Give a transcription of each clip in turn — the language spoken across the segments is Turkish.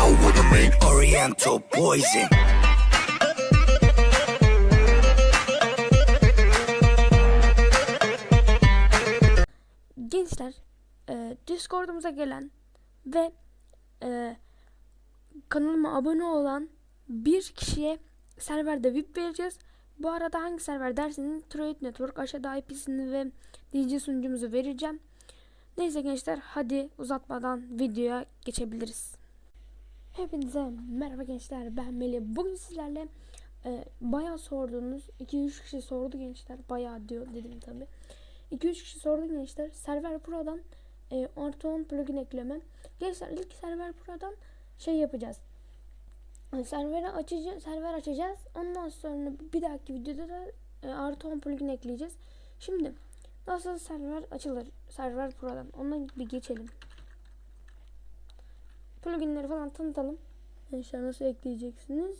know what I mean. Oriental poison. Gençler e, Discord'umuza gelen ve e, kanalıma abone olan bir kişiye serverde VIP vereceğiz. Bu arada hangi server derseniz Trade Network aşağıda IP'sini ve DJ sunucumuzu vereceğim. Neyse gençler hadi uzatmadan videoya geçebiliriz. Hepinize merhaba gençler ben Melih. Bugün sizlerle e, bayağı sorduğunuz 2-3 kişi sordu gençler. Bayağı diyor dedim tabi. 2-3 kişi sordu gençler. Server Pro'dan e, artı 10 plugin ekleme. Gençler ilk Server Pro'dan şey yapacağız. E, serveri açacağız, server açacağız. Ondan sonra bir dahaki videoda da e, artı 10 plugin ekleyeceğiz. Şimdi nasıl server açılır? Server Pro'dan. Ondan bir geçelim. Pluginleri falan tanıtalım. Gençler nasıl ekleyeceksiniz?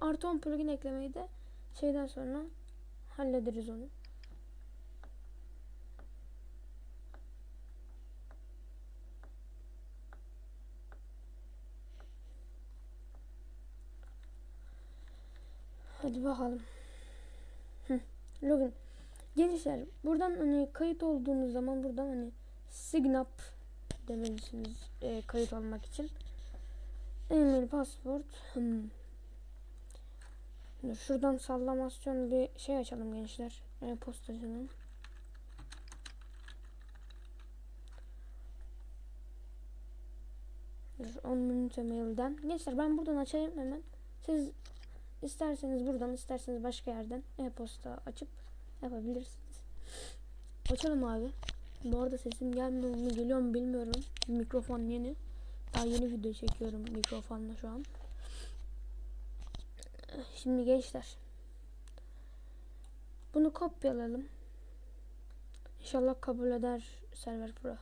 Artı 10 plugin eklemeyi de şeyden sonra hallederiz onu. Hadi bakalım. Hı, login. Gençler buradan hani kayıt olduğunuz zaman buradan hani sign up demelisiniz e, kayıt olmak için. Email, passport. Hmm. Dur, şuradan sallamasyon bir şey açalım gençler. E, postacının. Dur, 10 minute mailden. Gençler ben buradan açayım hemen. Siz isterseniz buradan isterseniz başka yerden e-posta açıp yapabilirsiniz. Açalım abi. Bu arada sesim gelmiyor mu geliyor mu bilmiyorum. Mikrofon yeni. Daha yeni video çekiyorum mikrofonla şu an. Şimdi gençler. Bunu kopyalayalım. İnşallah kabul eder Server Pro.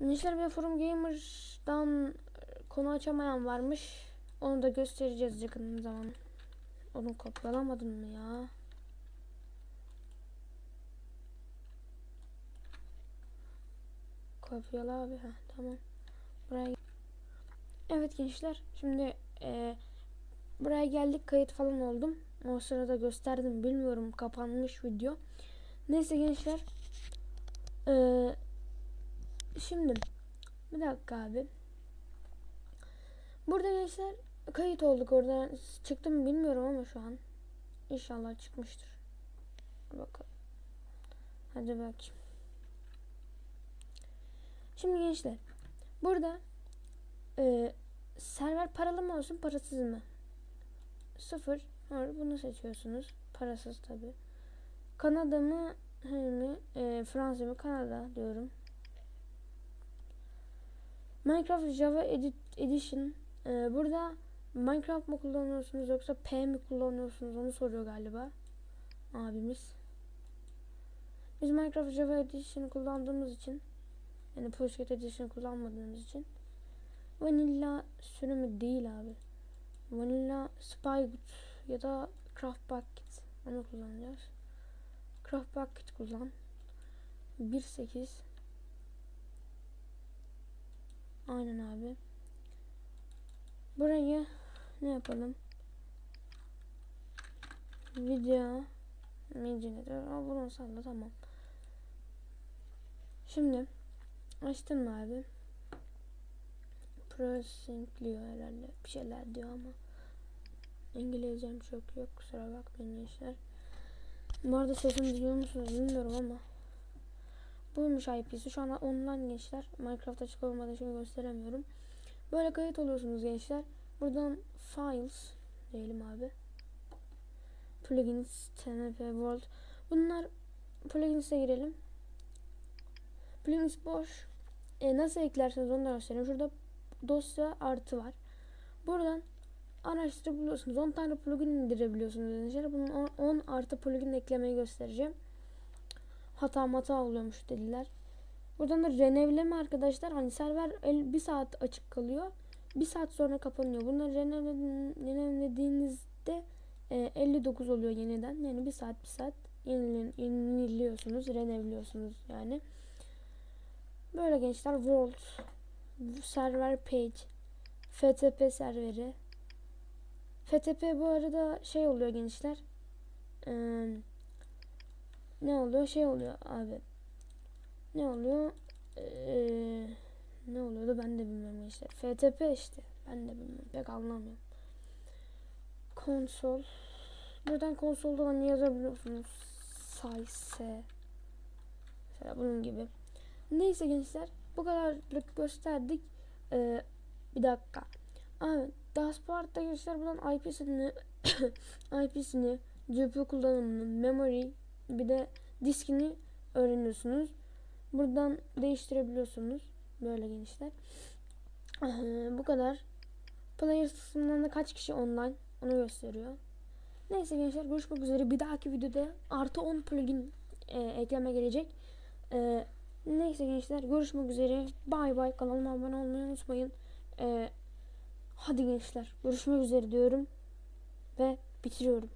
Gençler bir Forum Gamers'dan konu açamayan varmış. Onu da göstereceğiz yakın zaman. Onu kopyalamadım mı ya? Kopyala abi ha tamam. Buraya Evet gençler şimdi e, buraya geldik kayıt falan oldum. O sırada gösterdim bilmiyorum kapanmış video. Neyse gençler. E, şimdi bir dakika abi. Burada gençler kayıt olduk orada çıktı mı bilmiyorum ama şu an inşallah çıkmıştır. Bakalım. Hadi bakayım. Şimdi gençler burada e, server paralı mı olsun parasız mı? Sıfır. Var, bunu seçiyorsunuz. Parasız tabi. Kanada mı? mi? E, Fransa mı? Kanada diyorum. Minecraft Java Edit Edition. E, burada Minecraft mı kullanıyorsunuz yoksa P mi kullanıyorsunuz onu soruyor galiba abimiz. Biz Minecraft Java Edition kullandığımız için yani Pocket Edition kullanmadığımız için Vanilla sürümü değil abi. Vanilla Spygood ya da Craft Bucket onu kullanacağız. Craft Bucket kullan. 1.8 Aynen abi. Burayı ne yapalım? Video Mediator. Bunu salla tamam. Şimdi açtım mı abi? Processing diyor herhalde. Bir şeyler diyor ama İngilizcem çok yok. Kusura bakmayın gençler. Bu arada sesimi duyuyor musunuz bilmiyorum ama buymuş IP'si. Şu an online gençler. Minecraft açık olmadığı için gösteremiyorum. Böyle kayıt oluyorsunuz gençler. Buradan files diyelim abi. Plugins, tmp, world. Bunlar plugins'e girelim. Plugins boş. E, nasıl eklerseniz onu da göstereyim. Şurada dosya artı var. Buradan araştırabiliyorsunuz. 10 tane plugin indirebiliyorsunuz. Gençler. Bunun 10, 10 artı plugin eklemeyi göstereceğim. Hata hata oluyormuş dediler. Buradan da renevleme arkadaşlar. Hani server bir saat açık kalıyor. Bir saat sonra kapanıyor. Bunları renevlediğinizde e, 59 oluyor yeniden. Yani bir saat bir saat yeniliyorsunuz. Renevliyorsunuz yani. Böyle gençler World server page FTP serveri. FTP bu arada şey oluyor gençler Ee, ne oluyor? Şey oluyor abi ne oluyor? Ee, ne oluyordu? Ben de bilmiyorum gençler. FTP işte ben de bilmiyorum pek anlamıyorum. Konsol buradan konsolda da ne yazabiliyorsunuz. Sayse mesela bunun gibi neyse gençler bu kadarlık gösterdik. Ee, bir dakika. Dashboard'da gençler buradan IP'sini IP'sini GPU kullanımını memory bir de diskini öğreniyorsunuz. Buradan değiştirebiliyorsunuz. Böyle gençler. Ee, bu kadar. Players kısmından da kaç kişi online? Onu gösteriyor. Neyse gençler görüşmek üzere. Bir dahaki videoda artı 10 plugin e, ekleme gelecek. E, neyse gençler görüşmek üzere. Bay bay. Kanalıma abone olmayı unutmayın. E, hadi gençler görüşmek üzere diyorum. Ve bitiriyorum.